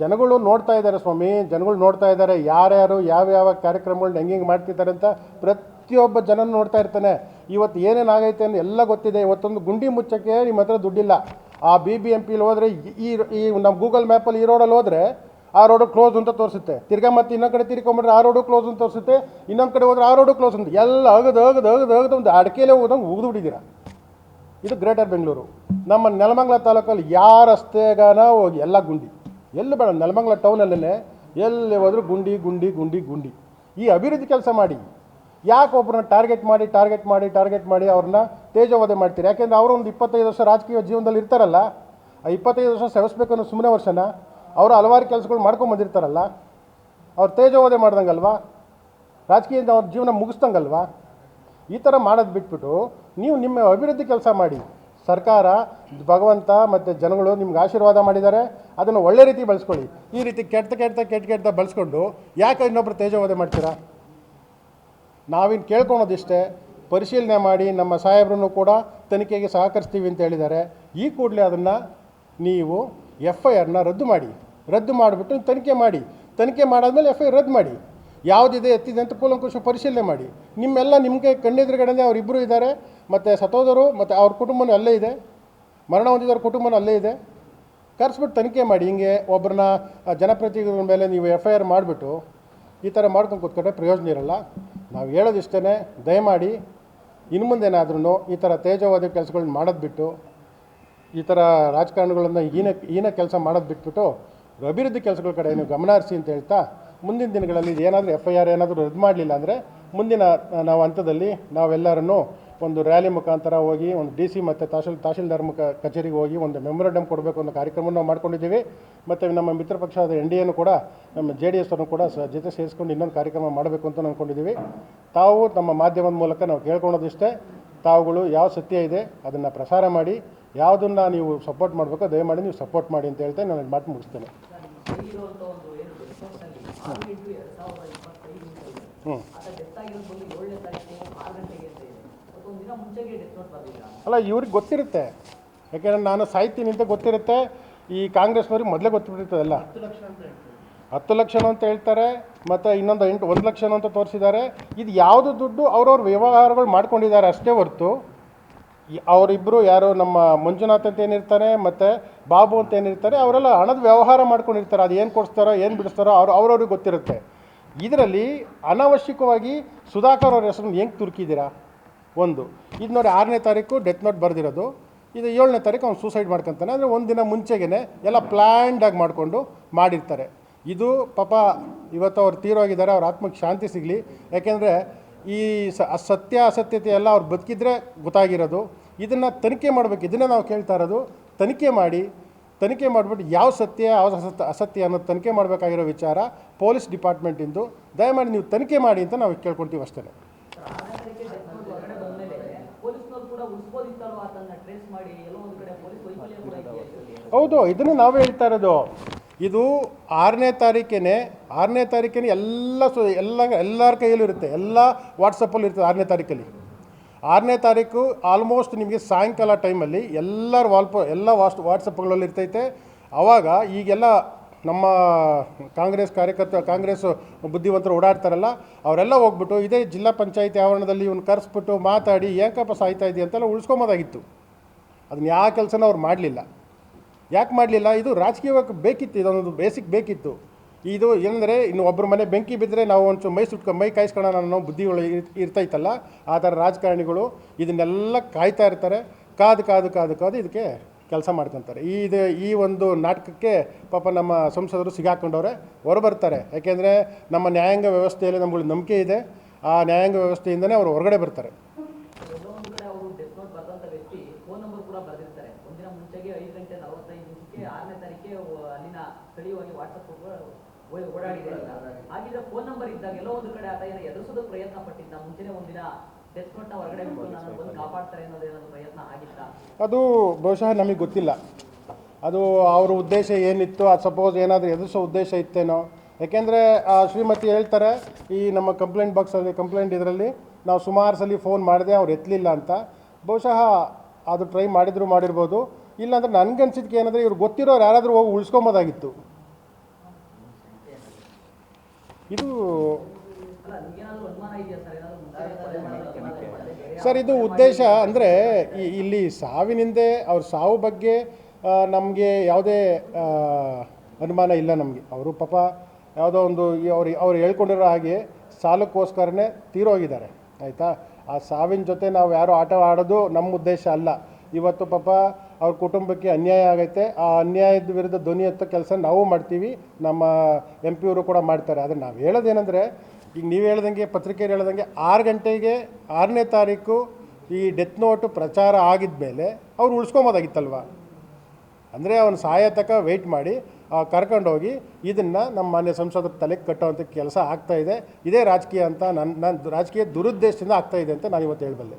ಜನಗಳು ನೋಡ್ತಾ ಇದ್ದಾರೆ ಸ್ವಾಮಿ, ಜನಗಳು ನೋಡ್ತಾ ಇದ್ದಾರೆ. ಯಾರ್ಯಾರು ಯಾವ್ಯಾವ ಕಾರ್ಯಕ್ರಮಗಳನ್ನ ಹೆಂಗೆ ಮಾಡ್ತಿದ್ದಾರೆ ಅಂತ ಪ್ರತಿಯೊಬ್ಬ ಜನ ನೋಡ್ತಾ ಇರ್ತಾನೆ. ಇವತ್ತು ಏನೇನು ಆಗೈತೆ ಅಂತ ಎಲ್ಲ ಗೊತ್ತಿದೆ. ಇವತ್ತೊಂದು ಗುಂಡಿ ಮುಚ್ಚಕ್ಕೆ ನಿಮ್ಮ ಹತ್ರ ದುಡ್ಡಿಲ್ಲ. ಆ ಬಿ ಬಿ ಎಂ ಪಿಲಿ ಹೋದರೆ ಈ ಈ ನಮ್ಮ ಗೂಗಲ್ ಮ್ಯಾಪಲ್ಲಿ ಈ ರೋಡಲ್ಲಿ ಹೋದರೆ ಆ ರೋಡು ಕ್ಲೋಸ್ ಅಂತ ತೋರಿಸುತ್ತೆ. ತಿರ್ಗಾ ಮತ್ತೆ ಇನ್ನೊಂದು ಕಡೆ ತಿರ್ಕೊಂಬಿಟ್ರೆ ಆ ರೋಡು ಕ್ಲೋಸ್ ಅಂತ ತೋರಿಸುತ್ತೆ. ಇನ್ನೊಂದು ಕಡೆ ಹೋದ್ರೆ ಆ ರೋಡು ಕ್ಲೋಸ್ ಅಂತ. ಎಲ್ಲ ಅಗದು ಅಗದು ಅಗದು ಅಗದು ಒಂದು ಅಡಕೆಲೇ ಹೋದಂಗೆ ಉಗ್ದು ಬಿಟ್ಟಿದ್ದೀರಾ? ಇದು ಗ್ರೇಟರ್ ಬೆಂಗಳೂರು. ನಮ್ಮ ನೆಲಮಂಗಲ ತಾಲೂಕಲ್ಲಿ ಯಾವ ರಸ್ತೆಗಾನ ಹೋಗಿ ಎಲ್ಲ ಗುಂಡಿ. ಎಲ್ಲಿ ಬೇಡ, ನೆಲಮಂಗಲ ಟೌನಲ್ಲೇ ಎಲ್ಲಿ ಹೋದರೂ ಗುಂಡಿ ಗುಂಡಿ ಗುಂಡಿ ಗುಂಡಿ. ಈ ಅಭಿವೃದ್ಧಿ ಕೆಲಸ ಮಾಡಿ. ಯಾಕೆ ಒಬ್ಬರನ್ನ ಟಾರ್ಗೆಟ್ ಮಾಡಿ ಟಾರ್ಗೆಟ್ ಮಾಡಿ ಟಾರ್ಗೆಟ್ ಮಾಡಿ ಅವ್ರನ್ನ ತೇಜೋವಧೆ ಮಾಡ್ತೀರಿ? ಯಾಕೆಂದ್ರೆ ಅವರು ಒಂದು ಇಪ್ಪತ್ತೈದು ವರ್ಷ ರಾಜಕೀಯ ಜೀವನದಲ್ಲಿ ಇರ್ತಾರಲ್ಲ, ಆ ಇಪ್ಪತ್ತೈದು ವರ್ಷ ಸೆವೆಸ್ಬೇಕು ಅನ್ನೋ ಸುಮ್ಮನೆ ವರ್ಷನ ಅವರು ಹಲವಾರು ಕೆಲಸಗಳು ಮಾಡ್ಕೊಂಡು ಬಂದಿರ್ತಾರಲ್ಲ, ಅವ್ರು ತೇಜೋವಧೆ ಮಾಡ್ದಂಗಲ್ವಾ? ರಾಜಕೀಯದಿಂದ ಅವ್ರ ಜೀವನ ಮುಗಿಸ್ದಂಗಲ್ವಾ? ಈ ಥರ ಮಾಡೋದು ಬಿಟ್ಬಿಟ್ಟು ನೀವು ನಿಮ್ಮ ಅಭಿವೃದ್ಧಿ ಕೆಲಸ ಮಾಡಿ. ಸರ್ಕಾರ, ಭಗವಂತ ಮತ್ತು ಜನಗಳು ನಿಮ್ಗೆ ಆಶೀರ್ವಾದ ಮಾಡಿದ್ದಾರೆ, ಅದನ್ನು ಒಳ್ಳೆ ರೀತಿ ಬಳಸ್ಕೊಳ್ಳಿ. ಈ ರೀತಿ ಕೆಟ್ಟ ಕೆಟ್ಟ ಕೆಟ್ಟ ಕೆಟ್ಟ ಬಳಸ್ಕೊಂಡು ಯಾಕೆ ಇನ್ನೊಬ್ರು ತೇಜವಾದ ಮಾಡ್ತೀರಾ? ನಾವಿನ್ನು ಕೇಳ್ಕೊಳೋದಿಷ್ಟೇ, ಪರಿಶೀಲನೆ ಮಾಡಿ ನಮ್ಮ ಸಾಹೇಬ್ರನ್ನು ಕೂಡ ತನಿಖೆಗೆ ಸಹಕರಿಸ್ತೀವಿ ಅಂತ ಹೇಳಿದ್ದಾರೆ. ಈ ಕೂಡಲೇ ಅದನ್ನು ನೀವು ಎಫ್ ಐ ಆರ್ನ ರದ್ದು ಮಾಡಿ. ರದ್ದು ಮಾಡಿಬಿಟ್ಟು ತನಿಖೆ ಮಾಡಿ. ತನಿಖೆ ಮಾಡಾದ್ಮೇಲೆ ಎಫ್ ಐ ಆರ್ ರದ್ದು ಮಾಡಿ. ಯಾವುದಿದೆ ಎತ್ತಿದೆ ಅಂತ ಕೂಲಂಕುಷ ಪರಿಶೀಲನೆ ಮಾಡಿ. ನಿಮ್ಮೆಲ್ಲ ನಿಮಗೆ ಕಣ್ಣೆದುರುಗಡೆ ಅವರಿಬ್ಬರು ಇದ್ದಾರೆ, ಮತ್ತು ಸತೋದರು, ಮತ್ತು ಅವ್ರ ಕುಟುಂಬನೂ ಅಲ್ಲೇ ಇದೆ. ಮರಣ ಹೊಂದಿದವ್ರ ಕುಟುಂಬನೂ ಅಲ್ಲೇ ಇದೆ. ಕರೆಸ್ಬಿಟ್ಟು ತನಿಖೆ ಮಾಡಿ, ಹಿಂಗೆ ಒಬ್ಬರನ್ನ ಜನಪ್ರತಿನಿಧಿಗಳ ಮೇಲೆ ನೀವು ಎಫ್ ಐ ಆರ್ ಮಾಡಿಬಿಟ್ಟು ಈ ಥರ ಮಾಡ್ಕೊಂಡು ಕೂತ್ಕೊಂಡ್ರೆ ಪ್ರಯೋಜನ ಇರಲ್ಲ. ನಾವು ಹೇಳೋದಿಷ್ಟೇ ದಯಮಾಡಿ ಇನ್ನು ಮುಂದೇನಾದ್ರೂ ಈ ಥರ ತೇಜವಾದ ಕೆಲಸಗಳನ್ನ ಮಾಡೋದು ಬಿಟ್ಟು, ಈ ಥರ ರಾಜಕಾರಣಗಳನ್ನು ಈನ ಈನ ಕೆಲಸ ಮಾಡೋದು ಬಿಟ್ಬಿಟ್ಟು, ಅಭಿವೃದ್ಧಿ ಕೆಲಸಗಳ ಕಡೆ ನೀವು ಗಮನ ಹರಿಸಿ ಅಂತ ಹೇಳ್ತಾ ಮುಂದಿನ ದಿನಗಳಲ್ಲಿ ಏನಾದರೂ ಎಫ್ ಐ ಆರ್ ಏನಾದರೂ ರದ್ದು ಮಾಡಲಿಲ್ಲ ಅಂದರೆ ಮುಂದಿನ ನಾವು ಹಂತದಲ್ಲಿ ನಾವೆಲ್ಲರನ್ನು ಒಂದು ರ್ಯಾಲಿ ಮುಖಾಂತರ ಹೋಗಿ, ಒಂದು ಡಿ ಸಿ ಮತ್ತು ತಹಶೀಲ್, ತಹಶೀಲ್ದಾರ್ ಮುಖ ಕಚೇರಿಗೆ ಹೋಗಿ ಒಂದು ಮೆಮೊರಂಡಮ್ ಕೊಡಬೇಕು ಅನ್ನೋ ಕಾರ್ಯಕ್ರಮವನ್ನು ನಾವು ಮಾಡ್ಕೊಂಡಿದ್ದೀವಿ. ಮತ್ತು ನಮ್ಮ ಮಿತ್ರ ಪಕ್ಷದ ಎನ್ ಡಿ ಎನ್ನು ಕೂಡ, ನಮ್ಮ ಜೆ ಡಿ ಎಸ್ ಅವ್ರನ್ನು ಕೂಡ ಸ, ಜೊತೆ ಸೇರಿಸ್ಕೊಂಡು ಇನ್ನೊಂದು ಕಾರ್ಯಕ್ರಮ ಮಾಡಬೇಕು ಅಂತ ಅಂದ್ಕೊಂಡಿದ್ದೀವಿ ತಾವು ನಮ್ಮ ಮಾಧ್ಯಮದ ಮೂಲಕ ನಾವು ಕೇಳ್ಕೊಳೋದಿಷ್ಟೇ ತಾವುಗಳು ಯಾವ ಸತ್ಯ ಇದೆ ಅದನ್ನು ಪ್ರಸಾರ ಮಾಡಿ, ಯಾವುದನ್ನು ನೀವು ಸಪೋರ್ಟ್ ಮಾಡಬೇಕೋ ದಯಮಾಡಿ ನೀವು ಸಪೋರ್ಟ್ ಮಾಡಿ ಅಂತ ಹೇಳ್ತಾ ನಾನು ಮಾತು ಮುಗಿಸ್ತೇನೆ. ಹ್ಞೂ ಅಲ್ಲ, ಇವ್ರಿಗೆ ಗೊತ್ತಿರುತ್ತೆ. ಯಾಕೆಂದ್ರೆ ನಾನು ಸಾಯ್ತೀನಿ ಅಂತ ಗೊತ್ತಿರುತ್ತೆ. ಈ ಕಾಂಗ್ರೆಸ್ನವ್ರಿಗೆ ಮೊದಲೇ ಗೊತ್ತಿರ್ತದಲ್ಲ. ಹತ್ತು ಲಕ್ಷ ಅಂತ ಹೇಳ್ತಾರೆ, ಮತ್ತು ಇನ್ನೊಂದು ಎಂಟು, ಒಂದು ಲಕ್ಷ ಅಂತ ತೋರಿಸಿದ್ದಾರೆ. ಇದು ಯಾವುದು ದುಡ್ಡು ಅವ್ರವ್ರ ವ್ಯವಹಾರಗಳು ಮಾಡ್ಕೊಂಡಿದ್ದಾರೆ ಅಷ್ಟೇ ಹೊರತು. ಅವರಿಬ್ಬರು ಯಾರು ನಮ್ಮ ಮಂಜುನಾಥ್ ಅಂತ ಏನಿರ್ತಾರೆ, ಮತ್ತು ಬಾಬು ಅಂತ ಏನಿರ್ತಾರೆ, ಅವರೆಲ್ಲ ಹಣದ ವ್ಯವಹಾರ ಮಾಡ್ಕೊಂಡಿರ್ತಾರೆ. ಅದು ಏನು ಕೊಡಿಸ್ತಾರೋ, ಏನು ಬಿಡಿಸ್ತಾರೋ, ಅವ್ರು ಅವ್ರವ್ರಿಗೆ ಗೊತ್ತಿರುತ್ತೆ. ಇದರಲ್ಲಿ ಅನಾವಶ್ಯಕವಾಗಿ ಸುಧಾಕರ್ ಅವ್ರ ಹೆಸರನ್ನು ಹೆಂಗೆ ತುರುಕಿದ್ದೀರಾ? ಒಂದು. ಇದು ನೋಡಿ ಆರನೇ ತಾರೀಕು ಡೆತ್ ನೋಟ್ ಬರೆದಿರೋದು. ಇದು ಏಳನೇ ತಾರೀಕು ಅವ್ನು ಸೂಸೈಡ್ ಮಾಡ್ಕೊತಾನೆ. ಅಂದರೆ ಒಂದು ದಿನ ಮುಂಚೆಗೇ ಎಲ್ಲ ಪ್ಲ್ಯಾಂಡಾಗಿ ಮಾಡಿಕೊಂಡು ಮಾಡಿರ್ತಾರೆ. ಇದು ಪಾಪ ಇವತ್ತು ಅವ್ರು ತೀರೋಗಿದ್ದಾರೆ ಅವ್ರ ಆತ್ಮಕ್ಕೆ ಶಾಂತಿ ಸಿಗಲಿ. ಯಾಕೆಂದರೆ ಈ ಸ ಸತ್ಯ ಅಸತ್ಯತೆ ಎಲ್ಲ ಅವ್ರು ಬದುಕಿದ್ರೆ ಗೊತ್ತಾಗಿರೋದು. ಇದನ್ನು ತನಿಖೆ ಮಾಡಬೇಕು. ಇದನ್ನೇ ನಾವು ಕೇಳ್ತಾ ಇರೋದು. ತನಿಖೆ ಮಾಡಿ, ತನಿಖೆ ಮಾಡಿಬಿಟ್ಟು ಯಾವ ಸತ್ಯ, ಯಾವ ಅಸತ್ಯ ಅಸತ್ಯ ಅನ್ನೋದು ತನಿಖೆ ಮಾಡಬೇಕಾಗಿರೋ ವಿಚಾರ ಪೊಲೀಸ್ ಡಿಪಾರ್ಟ್ಮೆಂಟಿಂದು. ದಯಮಾಡಿ ನೀವು ತನಿಖೆ ಮಾಡಿ ಅಂತ ನಾವು ಕೇಳ್ಕೊಳ್ತೀವಿ ಅಷ್ಟೇ. ಹೌದು, ಇದನ್ನು ನಾವೇ ಹೇಳ್ತಾ ಇರೋದು. ಇದು ಆರನೇ ತಾರೀಕೇನೆ ಆರನೇ ತಾರೀಕೇನೆ ಎಲ್ಲ ಸು, ಎಲ್ಲ, ಎಲ್ಲರ ಕೈಯಲ್ಲೂ ಇರುತ್ತೆ. ಎಲ್ಲ ವಾಟ್ಸಪ್ಪಲ್ಲಿ ಇರ್ತದೆ ಆರನೇ ತಾರೀಕಲ್ಲಿ ಆರನೇ ತಾರೀಕು ಆಲ್ಮೋಸ್ಟ್ ನಿಮಗೆ ಸಾಯಂಕಾಲ ಟೈಮಲ್ಲಿ ಎಲ್ಲರ ವಾಲ್ಪ ಎಲ್ಲ ವಾಟ್ಸ್ ವಾಟ್ಸಪ್ಗಳಲ್ಲಿ ಇರ್ತೈತೆ. ಆವಾಗ ಈಗೆಲ್ಲ ನಮ್ಮ ಕಾಂಗ್ರೆಸ್ ಕಾರ್ಯಕರ್ತ, ಕಾಂಗ್ರೆಸ್ ಬುದ್ಧಿವಂತರು ಓಡಾಡ್ತಾರಲ್ಲ, ಅವರೆಲ್ಲ ಹೋಗ್ಬಿಟ್ಟು ಇದೇ ಜಿಲ್ಲಾ ಪಂಚಾಯತಿ ಆವರಣದಲ್ಲಿ ಇವನು ಕರೆಸ್ಬಿಟ್ಟು ಮಾತಾಡಿ ಏಕಪ್ಪ ಸಾಯ್ತಾ ಇದೆಯಾ? ಅಂತೆಲ್ಲ ಉಳಿಸ್ಕೊಂಬೋದಾಗಿತ್ತು. ಅದನ್ನ ಯಾವ ಕೆಲಸನೂ ಅವ್ರು ಮಾಡಲಿಲ್ಲ. ಯಾಕೆ ಮಾಡಲಿಲ್ಲ? ಇದು ರಾಜಕೀಯವಾಗಿ ಬೇಕಿತ್ತು, ಇದೊಂದು ಬೇಸಿಕ್ ಬೇಕಿತ್ತು. ಇದು ಏನಂದರೆ, ಇನ್ನು ಒಬ್ಬರ ಮನೆ ಬೆಂಕಿ ಬಿದ್ದರೆ ನಾವು ಒಂಚೂರು ಮೈ ಸುಟ್ಕೊ, ಮೈ ಕಾಯಿಸ್ಕೊಳ್ಳೋಣ ಅನ್ನೋ ಬುದ್ಧಿಗಳು ಇರ್- ಇರ್ತೈತಲ್ಲ, ಆ ಥರ ರಾಜಕಾರಣಿಗಳು ಇದನ್ನೆಲ್ಲ ಕಾಯ್ತಾ ಇರ್ತಾರೆ. ಕಾದು ಕಾದು ಕಾದು ಕಾದು ಇದಕ್ಕೆ ಕೆಲಸ ಮಾಡ್ಕೊತಾರೆ. ಈ ಇದು ಈ ಒಂದು ನಾಟಕಕ್ಕೆ ಪಾಪ ನಮ್ಮ ಸಂಸದರು ಸಿಗಾಕೊಂಡವ್ರೆ, ಹೊರಬರ್ತಾರೆ. ಯಾಕೆಂದರೆ, ನಮ್ಮ ನ್ಯಾಯಾಂಗ ವ್ಯವಸ್ಥೆಯಲ್ಲಿ ನಮ್ಗಳಿಗೆ ನಂಬಿಕೆ ಇದೆ. ಆ ನ್ಯಾಯಾಂಗ ವ್ಯವಸ್ಥೆಯಿಂದನೇ ಅವರು ಹೊರಗಡೆ ಬರ್ತಾರೆ ಎಲ್ಲೋ ಒಂದು ಕಡೆ ಅವರು ಡೆತ್ ನೋಟ್ ಬರೆದಂತ ವ್ಯಕ್ತಿ ಫೋನ್ ನಂಬರ್ ಕೂಡ ಬರೆದಿರ್ತಾರೆ ಒಂದಿನ ಮುಂಚೆಗೆ ಐದು ಗಂಟೆ ನಲವತ್ತೈದು ನಿಮಿಷಕ್ಕೆ ಆರನೇ ತಾರೀಕಿಗೆ ಸ್ಥಳೀಯವಾಗಿ ವಾಟ್ಸಪ್ ಓಡಾಡಿದೆ. ಅಂತ ಹಾಗಿದ್ರೆ ಫೋನ್ ನಂಬರ್ ಇದ್ದಾಗ ಎಲ್ಲೋ ಒಂದು ಕಡೆ ಆತ ಏನೋ ಎದುರಿಸೋದಕ್ಕೆ ಪ್ರಯತ್ನ ಪಟ್ಟಿದ್ದ. ಮುಂಚೆನೆ ಒಂದಿನ ಡೆತ್ ನೋಟ್ನ ಹೊರಗಡೆ ನಾನು ಬಂದು ಕಾಪಾಡ್ತಾರೆ ಅನ್ನೋದು ಏನಾದ್ರು ಪ್ರಯತ್ನ ಆಗಿತ್ತಾ ಅದು ಬಹುಶಃ ನಮಗೆ ಗೊತ್ತಿಲ್ಲ. ಅದು ಅವ್ರ ಉದ್ದೇಶ ಏನಿತ್ತು ಅದು ಸಪೋಸ್ ಏನಾದರೂ ಎದುರಿಸೋ ಉದ್ದೇಶ ಇತ್ತೇನೋ. ಯಾಕೆಂದರೆ ಶ್ರೀಮತಿ ಹೇಳ್ತಾರೆ ಈ ನಮ್ಮ ಕಂಪ್ಲೇಂಟ್ ಬಾಕ್ಸಲ್ಲಿ ಕಂಪ್ಲೇಂಟ್ ಇದರಲ್ಲಿ ನಾವು ಸುಮಾರು ಸಲ ಫೋನ್ ಮಾಡಿದೆ ಅವ್ರು ಎತ್ತಲಿಲ್ಲ ಅಂತ. ಬಹುಶಃ ಅದು ಟ್ರೈ ಮಾಡಿದ್ರು ಮಾಡಿರ್ಬೋದು. ಇಲ್ಲಾಂದ್ರೆ ನನಗನ್ಸಿದ್ಕೆ ಏನಂದರೆ ಇವ್ರು ಗೊತ್ತಿರೋರು ಯಾರಾದರೂ ಹೋಗಿ ಉಳಿಸ್ಕೊಬೋದಾಗಿತ್ತು. ಇದು ಸರ್, ಇದು ಉದ್ದೇಶ ಅಂದರೆ ಇಲ್ಲಿ ಸಾವಿನಿಂದೆ ಅವ್ರ ಸಾವು ಬಗ್ಗೆ ನಮಗೆ ಯಾವುದೇ ಅನುಮಾನ ಇಲ್ಲ ನಮಗೆ. ಅವರು ಪಾಪ ಯಾವುದೋ ಒಂದು ಅವ್ರು ಅವ್ರು ಹೇಳ್ಕೊಂಡಿರೋ ಹಾಗೆ ಸಾಲಕ್ಕೋಸ್ಕರನೇ ತೀರೋಗಿದ್ದಾರೆ ಆಯಿತಾ? ಆ ಸಾವಿನ ಜೊತೆ ನಾವು ಯಾರು ಆಟ ಆಡೋದು ನಮ್ಮ ಉದ್ದೇಶ ಅಲ್ಲ. ಇವತ್ತು ಪಾಪ ಅವ್ರ ಕುಟುಂಬಕ್ಕೆ ಅನ್ಯಾಯ ಆಗೈತೆ, ಆ ಅನ್ಯಾಯದ ವಿರುದ್ಧ ಧ್ವನಿ ಎತ್ತ ಕೆಲಸ ನಾವು ಮಾಡ್ತೀವಿ, ನಮ್ಮ ಎಂ ಪಿ ಅವರು ಕೂಡ ಮಾಡ್ತಾರೆ. ಆದರೆ ನಾವು ಹೇಳೋದೇನೆಂದರೆ, ಈಗ ನೀವು ಹೇಳ್ದಂಗೆ ಪತ್ರಿಕೆಯಲ್ಲಿ ಹೇಳ್ದಂಗೆ ಆರು ಗಂಟೆಗೆ ಆರನೇ ತಾರೀಕು ಈ ಡೆತ್ ನೋಟು ಪ್ರಚಾರ ಆಗಿದ ಮೇಲೆ ಅವ್ರು ಉಳಿಸ್ಕೊಬೋದಾಗಿತ್ತಲ್ವ? ಅಂದರೆ ಅವನು ಸಹಾಯ ತನಕ ವೆಯ್ಟ್ ಮಾಡಿ ಕರ್ಕೊಂಡೋಗಿ ಇದನ್ನು ನಮ್ಮ ಮಾನ್ಯ ಸಂಸದರ ತಲೆಗೆ ಕಟ್ಟುವಂಥ ಕೆಲಸ ಆಗ್ತಾ ಇದೆ. ಇದೇ ರಾಜಕೀಯ ಅಂತ ನನ್ನ ನನ್ನ ರಾಜಕೀಯ ದುರುದ್ದೇಶದಿಂದ ಆಗ್ತಾ ಇದೆ ಅಂತ ನಾನು ಇವತ್ತು ಹೇಳಬಲ್ಲೆ.